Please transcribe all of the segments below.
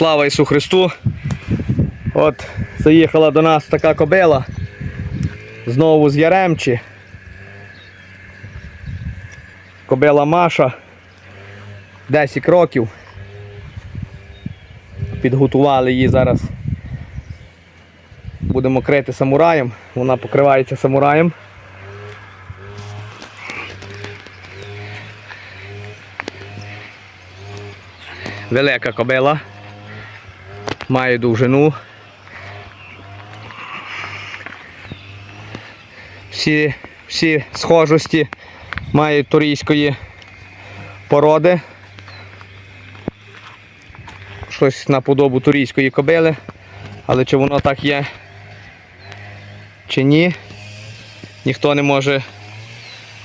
Слава Ісу Христу! От заїхала до нас така кобила. Знову з Яремчі. Кобила Маша. 10 років. Підготували її зараз. Будемо крити самураєм. Вона покривається самураєм. Велика кобила. Має довжину. Всі, всі схожості мають турійської породи. Щось на подобу турійської кобили. Але чи воно так є, чи ні, ніхто не може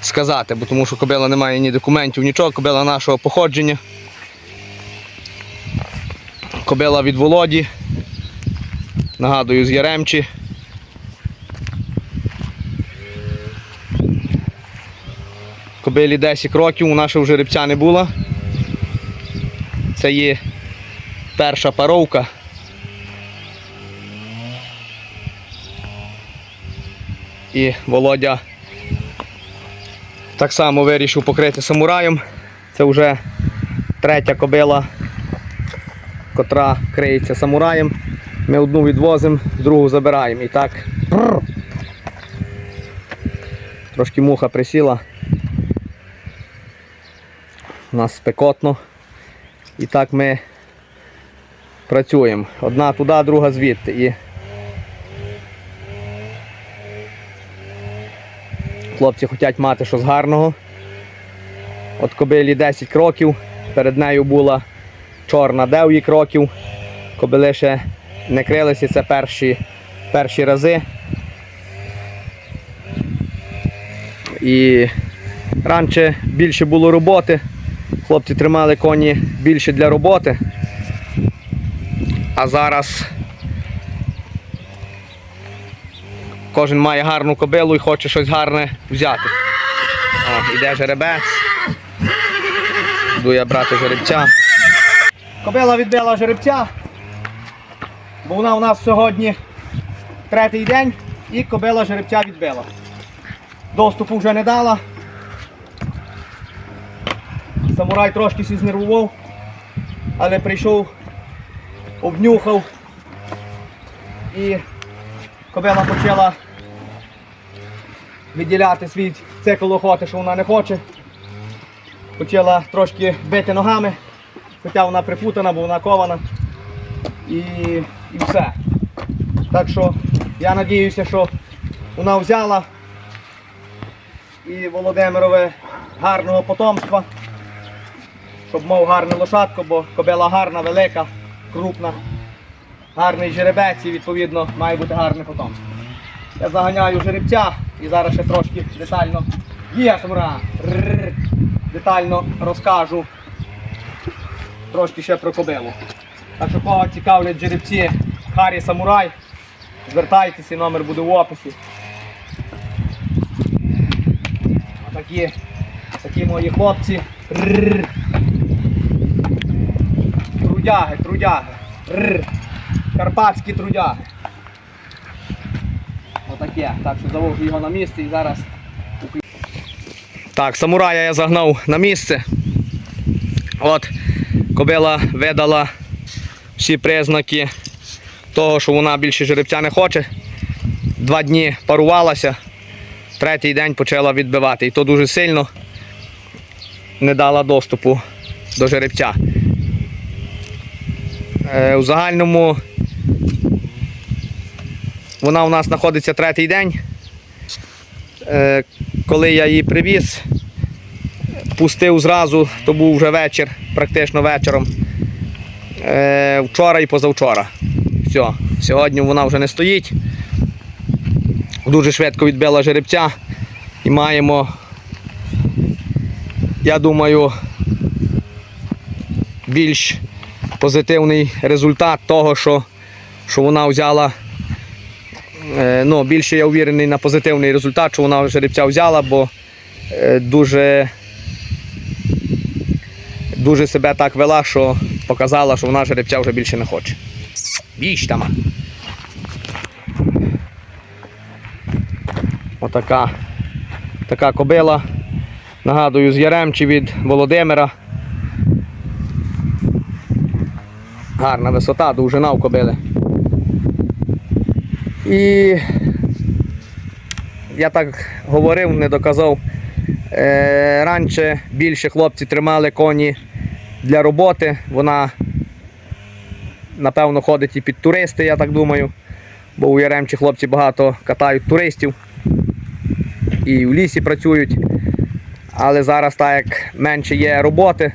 сказати, бо тому що кобила не має ні документів, нічого, кобила нашого походження. Кобила від Володі. Нагадую, з Яремчі. Кобилі 10 років, у нашого жеребця не було. Це є перша паровка. І Володя так само вирішив покрити самураєм. Це вже третя кобила котра криється самураєм. Ми одну відвозимо, другу забираємо. І так. Трошки муха присіла. У нас спекотно. І так ми працюємо. Одна туди, друга звідти. І хлопці хочуть мати щось гарного. От кобилі 10 кроків, перед нею була чорна 9 кроків. Кобили ще не крилися, це перші, перші рази. І раніше більше було роботи. Хлопці тримали коні більше для роботи. А зараз кожен має гарну кобилу і хоче щось гарне взяти. О, іде жеребець. Буду я брати жеребця. Кобила відбила жеребця, бо вона у нас сьогодні третій день і кобила жеребця відбила. Доступу вже не дала. Самурай трошки сі знервував, але прийшов, обнюхав і кобила почала виділяти свій цикл охоти, що вона не хоче. Почала трошки бити ногами. Хоча вона припутана, бо вона кована. І, і все. Так що я надіюся, що вона взяла і Володимирове гарного потомства, щоб мав гарну лошадку, бо кобила гарна, велика, крупна, гарний жеребець і відповідно має бути гарне потомство. Я заганяю жеребця і зараз ще трошки детально є самура. Детально розкажу трошки ще про кобилу. Так що кого цікавлять жеребці Харі Самурай, звертайтеся, номер буде в описі. Отакі, такі мої хлопці. Трудяги, трудяги. Карпатські трудяги. Отаке. Так що завожу його на місце і зараз. Так, самурая я загнав на місце. От кобила видала всі признаки того, що вона більше жеребця не хоче. Два дні парувалася, третій день почала відбивати. І то дуже сильно не дала доступу до жеребця. Е, у загальному вона у нас знаходиться третій день. Е, коли я її привіз, пустив зразу, то був вже вечір, практично вечором. Е, вчора і позавчора. Все, сьогодні вона вже не стоїть. Дуже швидко відбила жеребця і маємо, я думаю, більш позитивний результат того, що, що вона взяла. Е, ну, більше я уверений на позитивний результат, що вона жеребця взяла, бо е, дуже, дуже себе так вела, що показала, що вона жеребця вже більше не хоче. Біч там. Отака така кобила. Нагадую, з Яремчі від Володимира. Гарна висота, довжина в кобили. І я так говорив, не доказав. Е, раніше більше хлопці тримали коні для роботи. Вона, напевно, ходить і під туристи, я так думаю. Бо у Яремчі хлопці багато катають туристів і в лісі працюють. Але зараз, так як менше є роботи,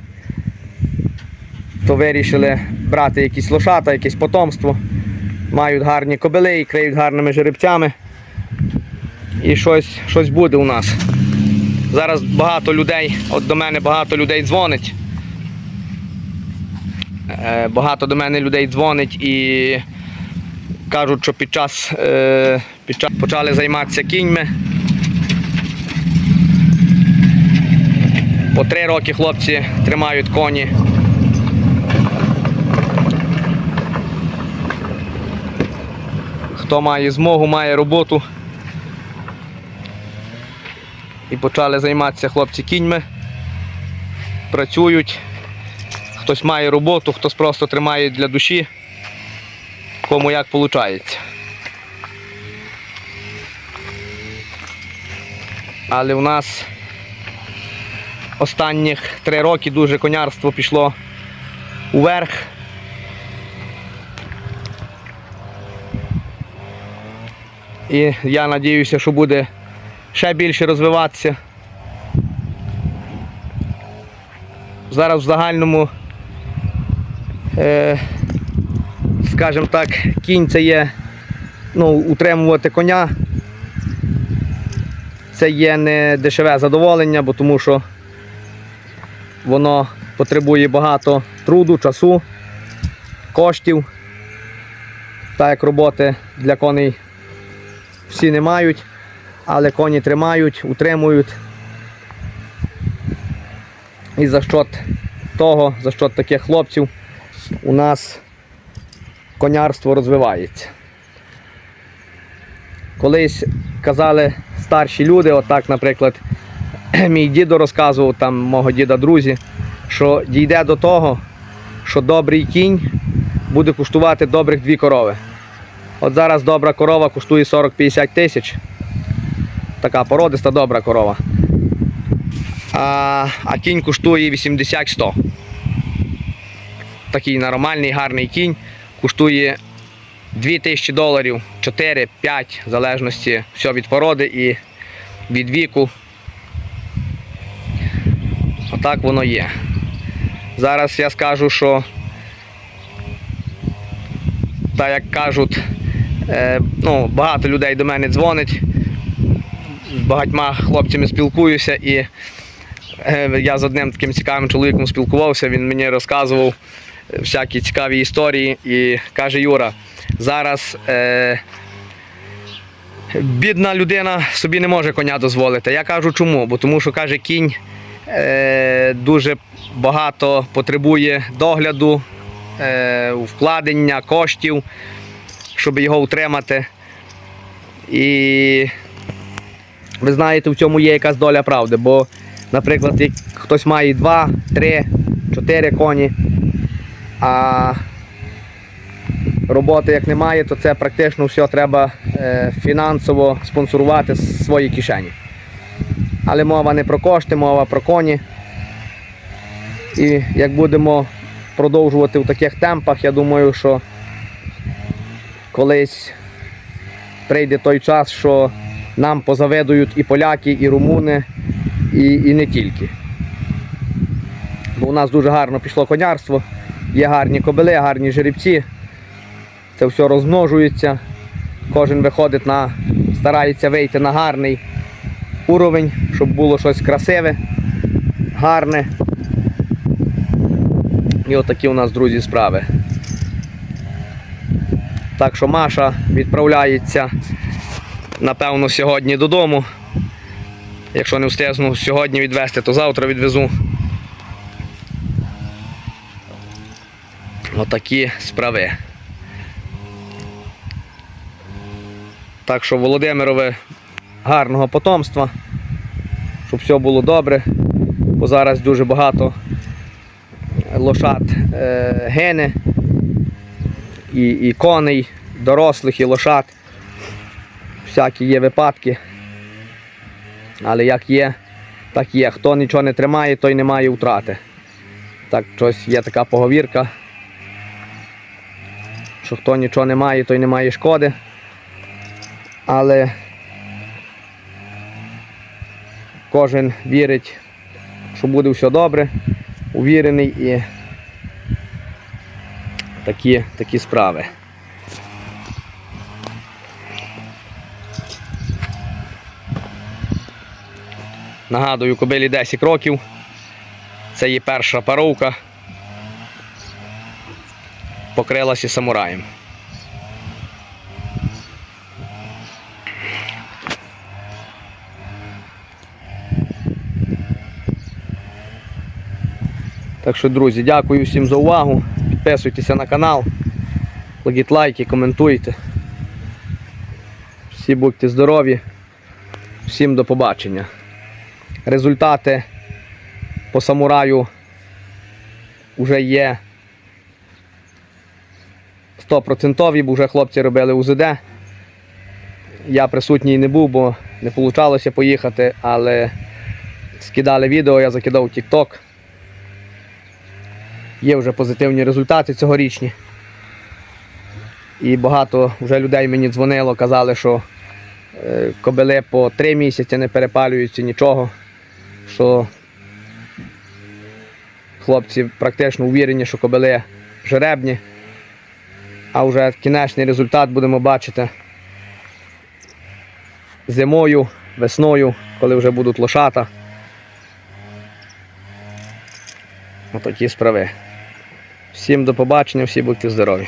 то вирішили брати якісь лошата, якесь потомство. Мають гарні кобили і криють гарними жеребцями. І щось, щось буде у нас. Зараз багато людей, от до мене багато людей дзвонить. Е, Багато до мене людей дзвонить і кажуть, що під час, е, під час почали займатися кіньми. По три роки хлопці тримають коні. Хто має змогу, має роботу. І почали займатися хлопці кіньми. Працюють. Хтось має роботу, хтось просто тримає для душі. Кому як виходить. Але в нас останніх три роки дуже конярство пішло уверх. І я сподіваюся, що буде ще більше розвиватися. Зараз в загальному, скажімо так, кінь це є ну, утримувати коня. Це є не дешеве задоволення, бо тому що воно потребує багато труду, часу, коштів. Так як роботи для коней всі не мають, але коні тримають, утримують. І за що того, за що таких хлопців у нас конярство розвивається. Колись казали старші люди, отак, наприклад, мій дідо розказував, там мого діда друзі, що дійде до того, що добрий кінь буде коштувати добрих дві корови. От зараз добра корова коштує 40-50 тисяч. Така породиста добра корова. А, а кінь коштує 80-100. Такий нормальний, гарний кінь коштує 2000 доларів, 4-5, в залежності все від породи і від віку. Отак воно є. Зараз я скажу, що так як кажуть, е, ну, багато людей до мене дзвонить, з багатьма хлопцями спілкуюся і е, я з одним таким цікавим чоловіком спілкувався, він мені розказував всякі цікаві історії і каже Юра, зараз е, бідна людина собі не може коня дозволити. Я кажу чому? Бо тому що каже кінь е, дуже багато потребує догляду, е, вкладення коштів, щоб його утримати. І ви знаєте, в цьому є якась доля правди, бо, наприклад, як хтось має 2, 3, 4 коні, а роботи як немає, то це практично все треба е, фінансово спонсорувати з свої кишені. Але мова не про кошти, мова про коні. І як будемо продовжувати в таких темпах, я думаю, що колись прийде той час, що нам позавидують і поляки, і румуни, і, і не тільки. Бо у нас дуже гарно пішло конярство, є гарні кобили, гарні жеребці. Це все розмножується. Кожен виходить на, старається вийти на гарний уровень, щоб було щось красиве, гарне. І отакі у нас, друзі, справи. Так що Маша відправляється, напевно, сьогодні додому. Якщо не встигну сьогодні відвезти, то завтра відвезу. Отакі справи. Так що Володимирове гарного потомства, щоб все було добре, бо зараз дуже багато лошад е, гене і, і коней, дорослих, і лошад. Всякі є випадки. Але як є, так є. Хто нічого не тримає, той не має втрати. Так, щось є така поговірка, що хто нічого не має, той не має шкоди. Але кожен вірить, що буде все добре, увірений і такі, такі справи. Нагадую, кобилі 10 років. Це її перша паровка. Покрилася самураєм. Так що, друзі, дякую всім за увагу. Підписуйтеся на канал, кладіть лайки, коментуйте. Всі будьте здорові. Всім до побачення. Результати по самураю вже є 100%, бо вже хлопці робили УЗД. Я присутній не був, бо не вийшло поїхати, але скидали відео, я закидав TikTok. Є вже позитивні результати цьогорічні. І багато вже людей мені дзвонило, казали, що е, кобили по три місяці не перепалюються нічого, що хлопці практично увірені, що кобили жеребні. А вже кінечний результат будемо бачити зимою, весною, коли вже будуть лошата. Отакі справи. Всім до побачення, всі будьте здорові.